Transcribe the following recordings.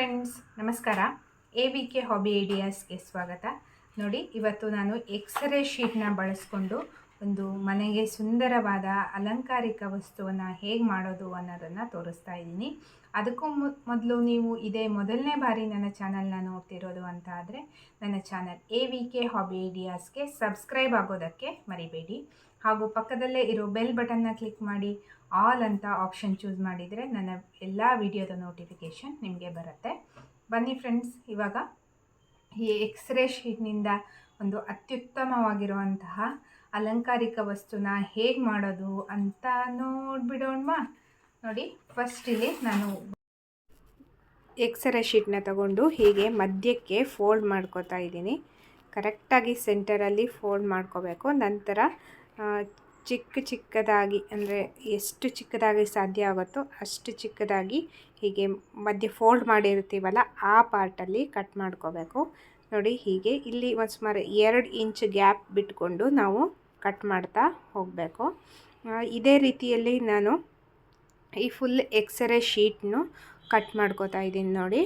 Friends ನಮಸ್ಕಾರ. A V K hobby ಐಡಿಯಾಸ್ಗೆ ಸ್ವಾಗತ. ನೋಡಿ, ಇವತ್ತು ನಾನು ಎಕ್ಸ್ರೇ ಶೀಟ್ನ ಬಳಸ್ಕೊಂಡು ಒಂದು ಮನೆಗೆ ಸುಂದರವಾದ ಅಲಂಕಾರಿಕ ವಸ್ತುವನ್ನು ಹೇಗೆ ಮಾಡೋದು ಅನ್ನೋದನ್ನು ತೋರಿಸ್ತಾ ಇದ್ದೀನಿ. ಅದಕ್ಕೂ ಮೊದಲು ನೀವು ಇದೇ ಮೊದಲನೇ ಬಾರಿ ನನ್ನ ಚಾನಲ್ನ ನೋಡ್ತಿರೋದು ಅಂತ ಆದರೆ, ನನ್ನ channel A V K hobby ಐಡಿಯಾಸ್ಗೆ subscribe ಆಗೋದಕ್ಕೆ ಮರಿಬೇಡಿ. ಹಾಗೂ ಪಕ್ಕದಲ್ಲೇ ಇರೋ ಬೆಲ್ ಬಟನ್ನ ಕ್ಲಿಕ್ ಮಾಡಿ ಆಲ್ ಅಂತ ಆಪ್ಷನ್ ಚೂಸ್ ಮಾಡಿದರೆ ನನ್ನ ಎಲ್ಲ ವಿಡಿಯೋದ ನೋಟಿಫಿಕೇಷನ್ ನಿಮಗೆ ಬರುತ್ತೆ. ಬನ್ನಿ ಫ್ರೆಂಡ್ಸ್ ಇವಾಗ ಈ ಎಕ್ಸ್ರೇ ಶೀಟ್ನಿಂದ ಒಂದು ಅತ್ಯುತ್ತಮವಾಗಿರುವಂತಹ ಅಲಂಕಾರಿಕ ವಸ್ತುನ ಹೇಗೆ ಮಾಡೋದು ಅಂತ ನೋಡಿಬಿಡೋಣ ನೋಡಿ ಫಸ್ಟ್ ಇಲ್ಲಿ ನಾನು ಎಕ್ಸ್ರೇ ಶೀಟ್ನ ತಗೊಂಡು ಹೀಗೆ ಮಧ್ಯಕ್ಕೆ ಫೋಲ್ಡ್ ಮಾಡ್ಕೋತಾ ಇದ್ದೀನಿ. ಕರೆಕ್ಟಾಗಿ ಸೆಂಟರಲ್ಲಿ ಫೋಲ್ಡ್ ಮಾಡ್ಕೋಬೇಕು. ನಂತರ ಚಿಕ್ಕ ಚಿಕ್ಕದಾಗಿ ಅಂದರೆ ಎಷ್ಟು ಚಿಕ್ಕದಾಗಿ ಸಾಧ್ಯ ಆಗುತ್ತೋ ಅಷ್ಟು ಚಿಕ್ಕದಾಗಿ ಹೀಗೆ ಮಧ್ಯೆ ಫೋಲ್ಡ್ ಮಾಡಿರ್ತೀವಲ್ಲ ಆ ಪಾರ್ಟಲ್ಲಿ ಕಟ್ ಮಾಡ್ಕೋಬೇಕು. ನೋಡಿ ಹೀಗೆ ಇಲ್ಲಿ ಒಂದು ಸುಮಾರು ಎರಡು ಇಂಚ್ ಗ್ಯಾಪ್ ಬಿಟ್ಕೊಂಡು ನಾವು ಕಟ್ ಮಾಡ್ತಾ ಹೋಗಬೇಕು. ಇದೇ ರೀತಿಯಲ್ಲಿ ನಾನು ಈ ಫುಲ್ ಎಕ್ಸ್ರೇ ಶೀಟ್ನು ಕಟ್ ಮಾಡ್ಕೋತಾ ಇದ್ದೀನಿ ನೋಡಿ.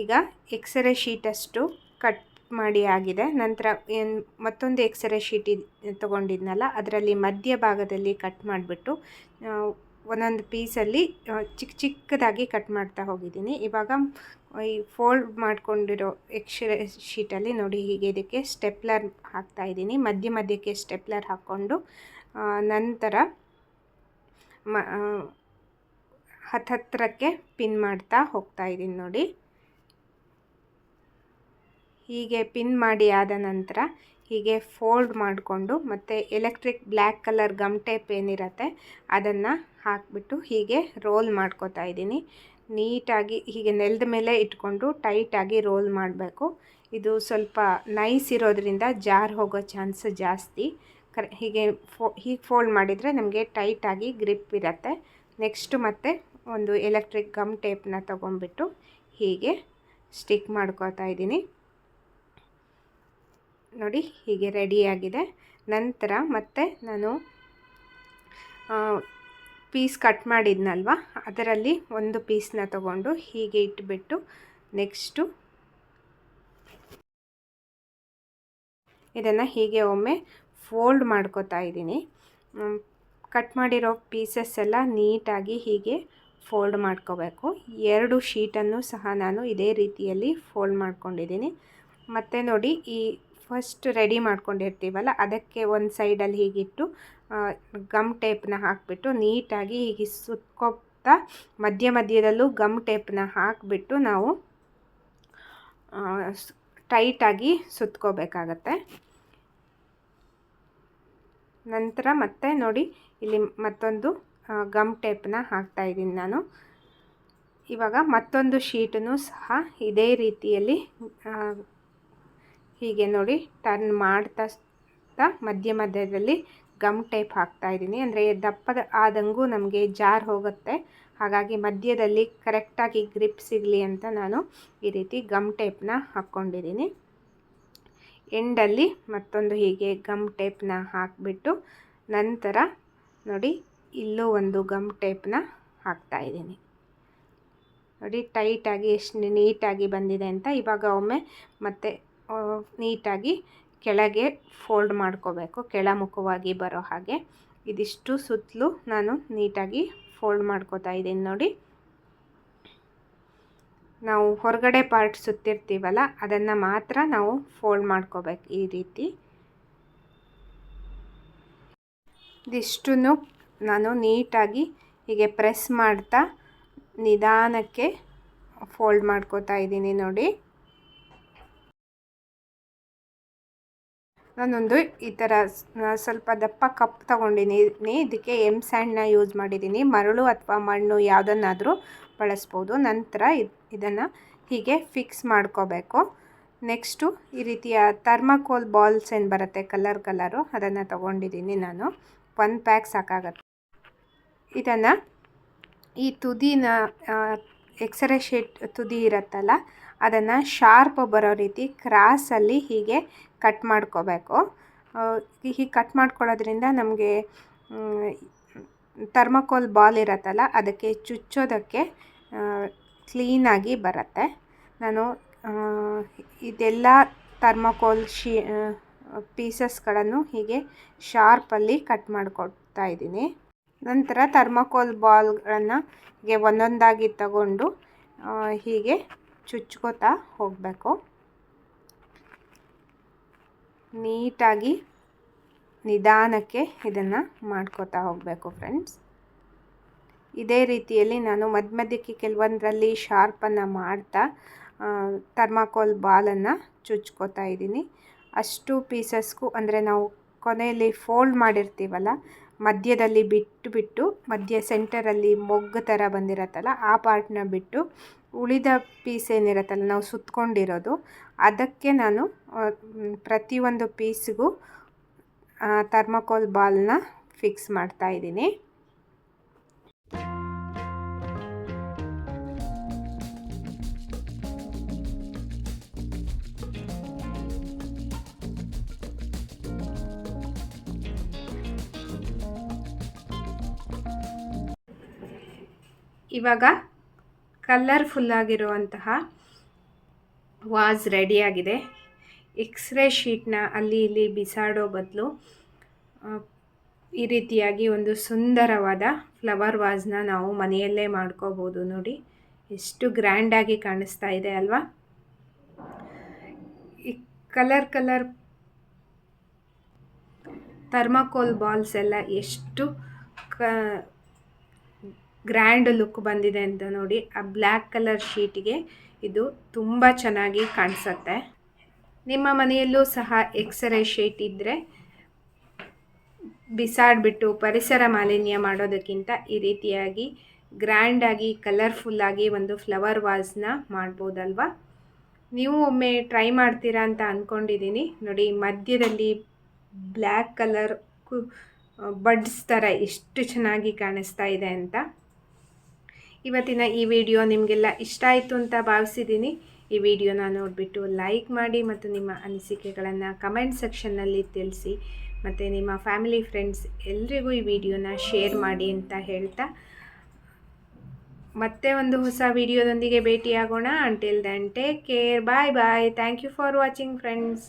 ಈಗ ಎಕ್ಸ್ರೇ ಶೀಟಷ್ಟು ಕಟ್ ಮಾಡಿ ಆಗಿದೆ. ನಂತರ ಏನು ಮತ್ತೊಂದು ಎಕ್ಸ್ರೇ ಶೀಟ್ ತೊಗೊಂಡಿದ್ನಲ್ಲ, ಅದರಲ್ಲಿ ಮಧ್ಯಭಾಗದಲ್ಲಿ ಕಟ್ ಮಾಡಿಬಿಟ್ಟು ಒಂದೊಂದು ಪೀಸಲ್ಲಿ ಚಿಕ್ಕ ಚಿಕ್ಕದಾಗಿ ಕಟ್ ಮಾಡ್ತಾ ಹೋಗಿದ್ದೀನಿ. ಇವಾಗ, ಈ ಫೋಲ್ಡ್ ಮಾಡ್ಕೊಂಡಿರೋ ಎಕ್ಸ್ರೇ ಶೀಟಲ್ಲಿ ನೋಡಿ ಹೀಗೆ ಇದಕ್ಕೆ ಸ್ಟೆಪ್ಲರ್ ಹಾಕ್ತಾ ಇದ್ದೀನಿ. ಮಧ್ಯ ಮಧ್ಯಕ್ಕೆ ಸ್ಟೆಪ್ಲರ್ ಹಾಕ್ಕೊಂಡು ನಂತರ ಮ ಹತ್ತತ್ರಕ್ಕೆ ಪಿನ್ ಮಾಡ್ತಾ ಹೋಗ್ತಾ ಇದ್ದೀನಿ ನೋಡಿ. ಹೀಗೆ ಪಿನ್ ಮಾಡಿ ಆದ ನಂತರ ಹೀಗೆ ಫೋಲ್ಡ್ ಮಾಡಿಕೊಂಡು ಮತ್ತು electric black colour gum tape ಏನಿರತ್ತೆ ಅದನ್ನು ಹಾಕಿಬಿಟ್ಟು ಹೀಗೆ ರೋಲ್ ಮಾಡ್ಕೋತಾ ಇದ್ದೀನಿ. ನೀಟಾಗಿ ಹೀಗೆ ನೆಲದ ಮೇಲೆ ಇಟ್ಕೊಂಡು ಟೈಟಾಗಿ ರೋಲ್ ಮಾಡಬೇಕು. ಇದು ಸ್ವಲ್ಪ ನೈಸ್ ಇರೋದ್ರಿಂದ ಜಾರ್ ಹೋಗೋ ಚಾನ್ಸ್ ಜಾಸ್ತಿ. ಕರೆ, ಹೀಗೆ ಫೋ ಹೀಗೆ ಫೋಲ್ಡ್ ಮಾಡಿದರೆ ನಮಗೆ ಟೈಟಾಗಿ ಗ್ರಿಪ್ ಇರುತ್ತೆ. ನೆಕ್ಸ್ಟು ಮತ್ತೆ ಒಂದು ಎಲೆಕ್ಟ್ರಿಕ್ ಗಮ್ ಟೇಪ್ನ ತೊಗೊಂಬಿಟ್ಟು ಹೀಗೆ ಸ್ಟಿಕ್ ಮಾಡ್ಕೋತಾ ಇದ್ದೀನಿ. ನೋಡಿ ಹೀಗೆ ರೆಡಿಯಾಗಿದೆ ನಂತರ ಮತ್ತೆ ನಾನು ಪೀಸ್ ಕಟ್ ಮಾಡಿದ್ನಲ್ವ? ಅದರಲ್ಲಿ ಒಂದು ಪೀಸ್ನ ತಗೊಂಡು ಹೀಗೆ ಇಟ್ಬಿಟ್ಟು ನೆಕ್ಸ್ಟು ಇದನ್ನು ಹೀಗೆ ಒಮ್ಮೆ ಫೋಲ್ಡ್ ಮಾಡ್ಕೋತಾ ಇದ್ದೀನಿ. ಕಟ್ ಮಾಡಿರೋ ಪೀಸಸ್ ಎಲ್ಲ ನೀಟಾಗಿ ಹೀಗೆ ಫೋಲ್ಡ್ ಮಾಡ್ಕೋಬೇಕು. ಎರಡು ಶೀಟನ್ನು ಸಹ ನಾನು ಇದೇ ರೀತಿಯಲ್ಲಿ ಫೋಲ್ಡ್ ಮಾಡ್ಕೊಂಡಿದ್ದೀನಿ. ಮತ್ತು ನೋಡಿ ಈ ಫಸ್ಟ್ ರೆಡಿ ಮಾಡ್ಕೊಂಡಿರ್ತೀವಲ್ಲ, ಅದಕ್ಕೆ ಒಂದು ಸೈಡಲ್ಲಿ ಹೀಗಿಟ್ಟು ಗಮ್ ಟೇಪ್ನ ಹಾಕಿಬಿಟ್ಟು ನೀಟಾಗಿ ಹೀಗೆ ಸುತ್ಕೋತಾ ಮಧ್ಯ ಮಧ್ಯದಲ್ಲೂ ಗಮ್ ಟೇಪ್ನ ಹಾಕಿಬಿಟ್ಟು ನಾವು ಟೈಟಾಗಿ ಸುತ್ಕೋಬೇಕಾಗತ್ತೆ. ನಂತರ ಮತ್ತೆ ನೋಡಿ, ಇಲ್ಲಿ ಮತ್ತೊಂದು ಗಮ್ ಟೇಪ್ನ ಹಾಕ್ತಾ ಇದ್ದೀನಿ ನಾನು. ಇವಾಗ ಮತ್ತೊಂದು ಶೀಟನ್ನು ಸಹ ಇದೇ ರೀತಿಯಲ್ಲಿ ಹೀಗೆ ನೋಡಿ ಟರ್ನ್ ಮಾಡ್ತಾ ಮಧ್ಯ ಮಧ್ಯದಲ್ಲಿ ಗಮ್ ಟೇಪ್ ಹಾಕ್ತಾ ಇದ್ದೀನಿ. ಅಂದರೆ ದಪ್ಪದ ಆದಂಗೂ ನಮಗೆ ಜಾರ್ ಹೋಗುತ್ತೆ. ಹಾಗಾಗಿ ಮಧ್ಯದಲ್ಲಿ ಕರೆಕ್ಟಾಗಿ ಗ್ರಿಪ್ ಸಿಗಲಿ ಅಂತ ನಾನು ಈ ರೀತಿ ಗಮ್ ಟೇಪ್ನ ಹಾಕ್ಕೊಂಡಿದ್ದೀನಿ. ಎಂಡಲ್ಲಿ ಮತ್ತೊಂದು ಹೀಗೆ ಗಮ್ ಟೇಪ್ನ ಹಾಕಿಬಿಟ್ಟು ನಂತರ ನೋಡಿ ಇಲ್ಲೂ ಒಂದು ಗಮ್ ಟೇಪ್ನ ಹಾಕ್ತಾ ಇದ್ದೀನಿ. ನೋಡಿ ಟೈಟಾಗಿ ಎಷ್ಟು ನೀಟಾಗಿ ಬಂದಿದೆ ಅಂತ ಇವಾಗ ಒಮ್ಮೆ ಮತ್ತೆ ನೀಟಾಗಿ ಕೆಳಗೆ ಫೋಲ್ಡ್ ಮಾಡ್ಕೋಬೇಕು, ಕೆಳಮುಖವಾಗಿ ಬರೋ ಹಾಗೆ. ಇದಿಷ್ಟು ಸುತ್ತಲೂ ನಾನು ನೀಟಾಗಿ ಫೋಲ್ಡ್ ಮಾಡ್ಕೋತಾ ಇದ್ದೀನಿ ನೋಡಿ. ನಾವು ಹೊರಗಡೆ ಪಾರ್ಟ್ ಸುತ್ತಿರ್ತೀವಲ್ಲ, ಅದನ್ನು ಮಾತ್ರ ನಾವು ಫೋಲ್ಡ್ ಮಾಡ್ಕೋಬೇಕು ಈ ರೀತಿ. ಇದಿಷ್ಟು ನಾನು ನೀಟಾಗಿ ಹೀಗೆ ಪ್ರೆಸ್ ಮಾಡ್ತಾ ನಿಧಾನಕ್ಕೆ ಫೋಲ್ಡ್ ಮಾಡ್ಕೋತಾ ಇದ್ದೀನಿ ನೋಡಿ. ನಾನೊಂದು ಈ ಥರ ಸ್ವಲ್ಪ ದಪ್ಪ ಕಪ್ ತೊಗೊಂಡಿದ್ದೀನಿ ಇದಕ್ಕೆ ಎಂ ಸ್ಯಾಂಡ್ನ ಯೂಸ್ ಮಾಡಿದ್ದೀನಿ ಮರಳು ಅಥವಾ ಮಣ್ಣು ಯಾವುದನ್ನಾದರೂ ಬಳಸ್ಬೋದು. ನಂತರ ಇದನ್ನು ಹೀಗೆ ಫಿಕ್ಸ್ ಮಾಡ್ಕೋಬೇಕು. ನೆಕ್ಸ್ಟು ಈ ರೀತಿಯ ಥರ್ಮಾಕೋಲ್ ಬಾಲ್ಸ್ ಏನು ಬರುತ್ತೆ ಕಲರ್ ಕಲರು ಅದನ್ನು ತೊಗೊಂಡಿದ್ದೀನಿ ನಾನು. ಒಂದು ಪ್ಯಾಕ್ ಸಾಕಾಗತ್ತೆ. ಇದನ್ನು ಈ ತುದಿನ ಎಕ್ಸ್ರೇ ಶೀಟ್ ತುದಿ ಇರುತ್ತಲ್ಲ, ಅದನ್ನು ಶಾರ್ಪ್ ಬರೋ ರೀತಿ ಕ್ರಾಸಲ್ಲಿ ಹೀಗೆ ಕಟ್ ಮಾಡ್ಕೋಬೇಕು. ಹೀಗೆ ಕಟ್ ಮಾಡ್ಕೊಳ್ಳೋದ್ರಿಂದ ನಮಗೆ ಥರ್ಮಕೋಲ್ ಬಾಲ್ ಇರುತ್ತಲ್ಲ, ಅದಕ್ಕೆ ಚುಚ್ಚೋದಕ್ಕೆ ಕ್ಲೀನಾಗಿ ಬರುತ್ತೆ. ನಾನು ಇದೆಲ್ಲ ಥರ್ಮಕೋಲ್ ಶೀ ಪೀಸಸ್ಗಳನ್ನು ಹೀಗೆ ಶಾರ್ಪಲ್ಲಿ ಕಟ್ ಮಾಡಿಕೊಡ್ತಾ ಇದ್ದೀನಿ. ನಂತರ ಥರ್ಮಕೋಲ್ ಬಾಲ್ಗಳನ್ನು ಹೀಗೆ ಒಂದೊಂದಾಗಿ ತಗೊಂಡು ಹೀಗೆ ಚುಚ್ಕೋತಾ ಹೋಗಬೇಕು. ನೀಟಾಗಿ ನಿಧಾನಕ್ಕೆ ಇದನ್ನು ಮಾಡ್ಕೋತಾ ಹೋಗಬೇಕು ಫ್ರೆಂಡ್ಸ್ ಇದೇ ರೀತಿಯಲ್ಲಿ ನಾನು ಮಧ್ಯ ಮಧ್ಯಕ್ಕೆ ಕೆಲವೊಂದರಲ್ಲಿ ಶಾರ್ಪನ್ನು ಮಾಡ್ತಾ ಥರ್ಮಾಕೋಲ್ ಬಾಲನ್ನು ಚುಚ್ಕೋತಾ ಇದ್ದೀನಿ. ಅಷ್ಟು ಪೀಸಸ್ಗೂ ಅಂದರೆ ನಾವು ಕೊನೆಯಲ್ಲಿ ಫೋಲ್ಡ್ ಮಾಡಿರ್ತೀವಲ್ಲ, ಮಧ್ಯದಲ್ಲಿ ಬಿಟ್ಟು ಬಿಟ್ಟು ಮಧ್ಯ ಸೆಂಟರಲ್ಲಿ ಮೊಗ್ಗು ಥರ ಬಂದಿರತ್ತಲ್ಲ, ಆ ಪಾರ್ಟ್ನ ಬಿಟ್ಟು ಉಳಿದ ಪೀಸ್ ಏನಿರುತ್ತಲ್ಲ, ನಾವು ಸುತ್ತಕೊಂಡಿರೋದು ಅದಕ್ಕೆ ನಾನು ಪ್ರತಿಯೊಂದು ಪೀಸ್ಗೂ ಥರ್ಮಕೋಲ್ ಬಾಲ್ನ ಫಿಕ್ಸ್ ಮಾಡ್ತಾ ಇದ್ದೀನಿ. ಇವಾಗ ಕಲರ್ಫುಲ್ಲಾಗಿರುವಂತಹ ವಾಸ್ ರೆಡಿಯಾಗಿದೆ ಎಕ್ಸ್ರೇ ಶೀಟ್ನ ಅಲ್ಲಿ ಇಲ್ಲಿ ಬಿಸಾಡೋ ಬದಲು ಈ ರೀತಿಯಾಗಿ ಒಂದು ಸುಂದರವಾದ ಫ್ಲವರ್ ವಾಸ್ನ ನಾವು ಮನೆಯಲ್ಲೇ ಮಾಡ್ಕೋಬೋದು ನೋಡಿ. ಎಷ್ಟು ಗ್ರ್ಯಾಂಡಾಗಿ ಕಾಣಿಸ್ತಾ ಇದೆ ಅಲ್ವಾ? ಈ ಕಲರ್ ಕಲರ್ ಥರ್ಮಾಕೋಲ್ ಬಾಲ್ಸ್ ಎಲ್ಲ ಎಷ್ಟು ಕ ಗ್ರ್ಯಾಂಡ್ ಲುಕ್ ಬಂದಿದೆ ಅಂತ ನೋಡಿ, ಆ ಬ್ಲ್ಯಾಕ್ ಕಲರ್ ಶೀಟಿಗೆ ಇದು ತುಂಬ ಚೆನ್ನಾಗಿ ಕಾಣಿಸುತ್ತೆ. ನಿಮ್ಮ ಮನೆಯಲ್ಲೂ ಸಹ ಎಕ್ಸ್ರೇ ಶೀಟ್ ಇದ್ದರೆ ಬಿಸಾಡಿಬಿಟ್ಟು ಪರಿಸರ ಮಾಲಿನ್ಯ ಮಾಡೋದಕ್ಕಿಂತ ಈ ರೀತಿಯಾಗಿ ಗ್ರ್ಯಾಂಡಾಗಿ ಕಲರ್ಫುಲ್ಲಾಗಿ ಒಂದು ಫ್ಲವರ್ ವಾಸ್ನ ಮಾಡ್ಬೋದಲ್ವಾ? ನೀವು ಒಮ್ಮೆ ಟ್ರೈ ಮಾಡ್ತೀರಾ ಅಂತ ಅಂದ್ಕೊಂಡಿದ್ದೀನಿ ನೋಡಿ, ಮಧ್ಯದಲ್ಲಿ ಬ್ಲ್ಯಾಕ್ ಕಲರ್ ಬಡ್ಸ್ ಥರ ಎಷ್ಟು ಚೆನ್ನಾಗಿ ಕಾಣಿಸ್ತಾ ಇದೆ ಅಂತ. ಇವತ್ತಿನ ಈ ವಿಡಿಯೋ ನಿಮಗೆಲ್ಲ ಇಷ್ಟ ಆಯಿತು ಅಂತ ಭಾವಿಸಿದ್ದೀನಿ. ಈ ವಿಡಿಯೋನ ನೋಡಿಬಿಟ್ಟು ಲೈಕ್ ಮಾಡಿ ಮತ್ತು ನಿಮ್ಮ ಅನಿಸಿಕೆಗಳನ್ನು ಕಮೆಂಟ್ ಸೆಕ್ಷನ್ನಲ್ಲಿ ತಿಳಿಸಿ ಮತ್ತು ನಿಮ್ಮ ಫ್ಯಾಮಿಲಿ ಫ್ರೆಂಡ್ಸ್ ಎಲ್ರಿಗೂ ಈ ವಿಡಿಯೋನ ಶೇರ್ ಮಾಡಿ ಅಂತ ಹೇಳ್ತಾ. ಮತ್ತೆ ಒಂದು ಹೊಸ ವಿಡಿಯೋದೊಂದಿಗೆ ಭೇಟಿಯಾಗೋಣ. Until then take care bye bye thank you for watching friends